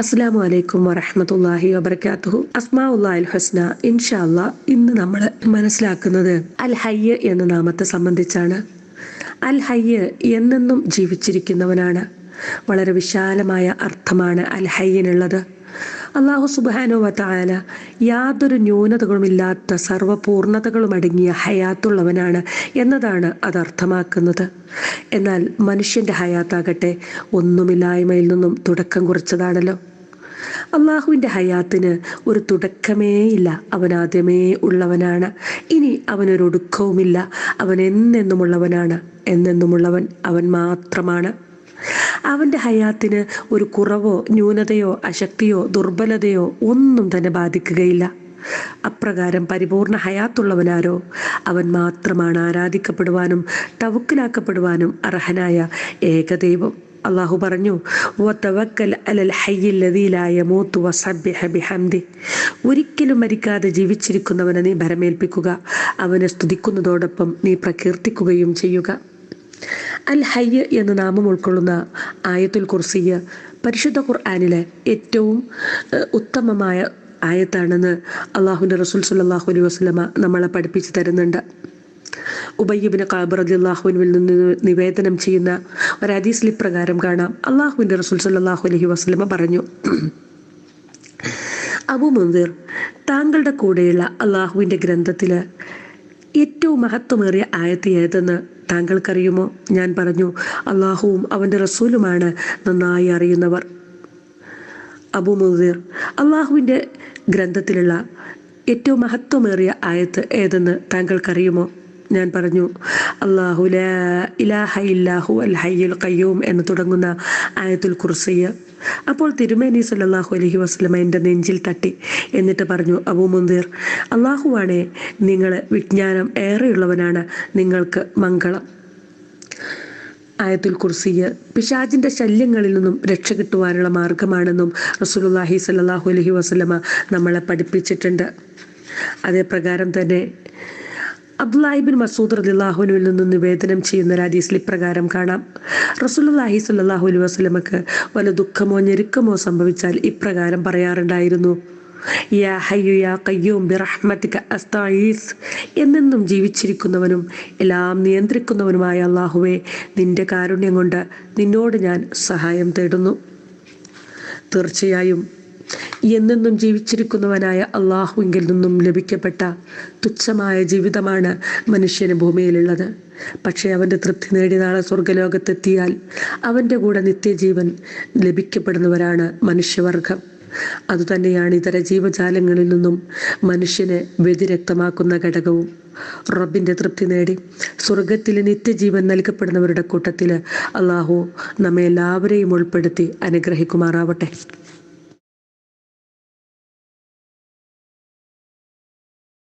അസ്സാം വലൈക്കും വറഹമത്തല്ലാഹി വബർക്കാത്തു അസ്മാഉല്ലാഹിൽ ഹസ്ന ഇൻഷാല്ല ഇന്ന് നമ്മൾ മനസ്സിലാക്കുന്നത് അൽ ഹയ്യ എന്ന നാമത്തെ സംബന്ധിച്ചാണ്. അൽ ഹയ്യ എന്നെന്നും ജീവിച്ചിരിക്കുന്നവനാണ്. വളരെ വിശാലമായ അർത്ഥമാണ് അൽ ഹയ്യനുള്ളത്. അള്ളാഹു സുബാനോ വത്തായാല യാതൊരു ന്യൂനതകളുമില്ലാത്ത സർവപൂർണതകളും അടങ്ങിയ ഹയാത്തുള്ളവനാണ് എന്നതാണ് അത് അർത്ഥമാക്കുന്നത്. എന്നാൽ മനുഷ്യന്റെ ഹയാത്താകട്ടെ ഒന്നുമില്ലായ്മയിൽ നിന്നും തുടക്കം കുറിച്ചതാണല്ലോ. അള്ളാഹുവിന്റെ ഹയാത്തിന് ഒരു തുടക്കമേ ഇല്ല. അവൻ ആദ്യമേ ഉള്ളവനാണ്. ഇനി അവനൊരു ഒടുക്കവുമില്ല. അവൻ എന്നെന്നുമുള്ളവനാണ്. എന്നെന്നുമുള്ളവൻ അവൻ മാത്രമാണ്. അവന്റെ ഹയാത്തിന് ഒരു കുറവോ ന്യൂനതയോ അശക്തിയോ ദുർബലതയോ ഒന്നും തന്നെ ബാധിക്കുകയില്ല. അപ്രകാരം പരിപൂർണ ഹയാത്തുള്ളവനാരോ അവൻ മാത്രമാണ് ആരാധിക്കപ്പെടുവാനും ടവുക്കിലാക്കപ്പെടുവാനും അർഹനായ ഏകദൈവം. അള്ളാഹു പറഞ്ഞു ഒരിക്കലും മരിക്കാതെ ജീവിച്ചിരിക്കുന്നവനെ നീ ഭരമേൽപ്പിക്കുക അവനെ സ്തുതിക്കുന്നതോടൊപ്പം നീ പ്രകീർത്തിക്കുകയും ചെയ്യുക. അൽ ഹയ്യ എന്ന നാമം ഉൾക്കൊള്ളുന്ന ആയത്തുൽ കുർസിയ പരിശുദ്ധ ഖുർആാനിലെ ഏറ്റവും ഉത്തമമായ ആയത്താണെന്ന് അള്ളാഹുവിന്റെ റസൂൽ സല്ലാഹു അലൈഹി വസ്ലമ നമ്മളെ പഠിപ്പിച്ചു തരുന്നുണ്ട്. ഉബയ്യബിന് കാബർ അലി അള്ളാഹുവിനിൽ നിന്ന് നിവേദനം ചെയ്യുന്ന ഒരു ഹദീസിൽ പ്രകാരം കാണാം. അള്ളാഹുവിന്റെ റസൂൽ സല്ലാഹു അലഹി വസ്ലമ പറഞ്ഞു അബു മുന്തിർ താങ്കളുടെ കൂടെയുള്ള അള്ളാഹുവിന്റെ ഗ്രന്ഥത്തിൽ ഏറ്റവും മഹത്വമേറിയ ആയത്ത് ഏതെന്ന് താങ്കൾക്കറിയുമോ? ഞാൻ പറഞ്ഞു അള്ളാഹുവും അവന്റെ റസൂലുമാണ് നന്നായി അറിയുന്നവർ. അബു മുദീർ അള്ളാഹുവിന്റെ ഗ്രന്ഥത്തിലുള്ള ഏറ്റവും മഹത്വമേറിയ ആയത്ത് ഏതെന്ന് താങ്കൾക്കറിയുമോ? ഞാൻ പറഞ്ഞു അള്ളാഹു ഇലാഹ ഇല്ലാഹു ഹയ്യുൽ ഖയ്യൂം എന്ന് തുടങ്ങുന്ന ആയത്തുൽ കുർസിയ. അപ്പോൾ തിരുമേനി സല്ലാഹു അലഹി വസ്ലമ എന്റെ നെഞ്ചിൽ തട്ടി. എന്നിട്ട് പറഞ്ഞു അബൂ മുന്തിർ അള്ളാഹുവാണേ നിങ്ങൾ വിജ്ഞാനം ഏറെയുള്ളവനാണ് നിങ്ങൾക്ക് മംഗളം. ആയത്തുൽ കുർസിയ പിശാജിന്റെ ശല്യങ്ങളിൽ നിന്നും രക്ഷ കിട്ടുവാനുള്ള മാർഗമാണെന്നും റസൂലുല്ലാഹി സല്ലാഹു അലഹി വസ്ലമ നമ്മളെ പഠിപ്പിച്ചിട്ടുണ്ട്. അതേപ്രകാരം തന്നെ അബ്ദുല്ലാഹിബിൻ മസൂദ് അലിഹുനുവിൽ നിന്ന് നിവേദനം ചെയ്യുന്ന രാജീസിൽ ഇപ്രകാരം കാണാം. റസൂലുല്ലാഹി സല്ലാഹു അലൈഹി വസ്ലമക്ക് വല്ല ദുഃഖമോ ഞെരുക്കമോ സംഭവിച്ചാൽ ഇപ്രകാരം പറയാറുണ്ടായിരുന്നു. യാ ഹയ്യു യാ എന്നെന്നും ജീവിച്ചിരിക്കുന്നവനും എല്ലാം നിയന്ത്രിക്കുന്നവനുമായ അള്ളാഹുവെ നിന്റെ കാരുണ്യം കൊണ്ട് നിന്നോട് ഞാൻ സഹായം തേടുന്നു. തീർച്ചയായും എന്നെന്നും ജീവിച്ചിരിക്കുന്നവനായ അള്ളാഹുവിങ്കിൽ നിന്നും ലഭിക്കപ്പെട്ട തുച്ഛമായ ജീവിതമാണ് മനുഷ്യന് ഭൂമിയിലുള്ളത്. പക്ഷേ അവന്റെ തൃപ്തി നേടി നാളെ സ്വർഗലോകത്തെത്തിയാൽ അവന്റെ കൂടെ നിത്യജീവൻ ലഭിക്കപ്പെടുന്നവരാണ് മനുഷ്യവർഗം. അതുതന്നെയാണ് ഇതര ജീവജാലങ്ങളിൽ നിന്നും മനുഷ്യനെ വ്യതിരക്തമാക്കുന്ന ഘടകവും. റബ്ബിന്റെ തൃപ്തി നേടി സ്വർഗത്തിൽ നിത്യജീവൻ നൽകപ്പെടുന്നവരുടെ കൂട്ടത്തിൽ അള്ളാഹു നമ്മെ എല്ലാവരെയും ഉൾപ്പെടുത്തി അനുഗ്രഹിക്കുമാറാവട്ടെ.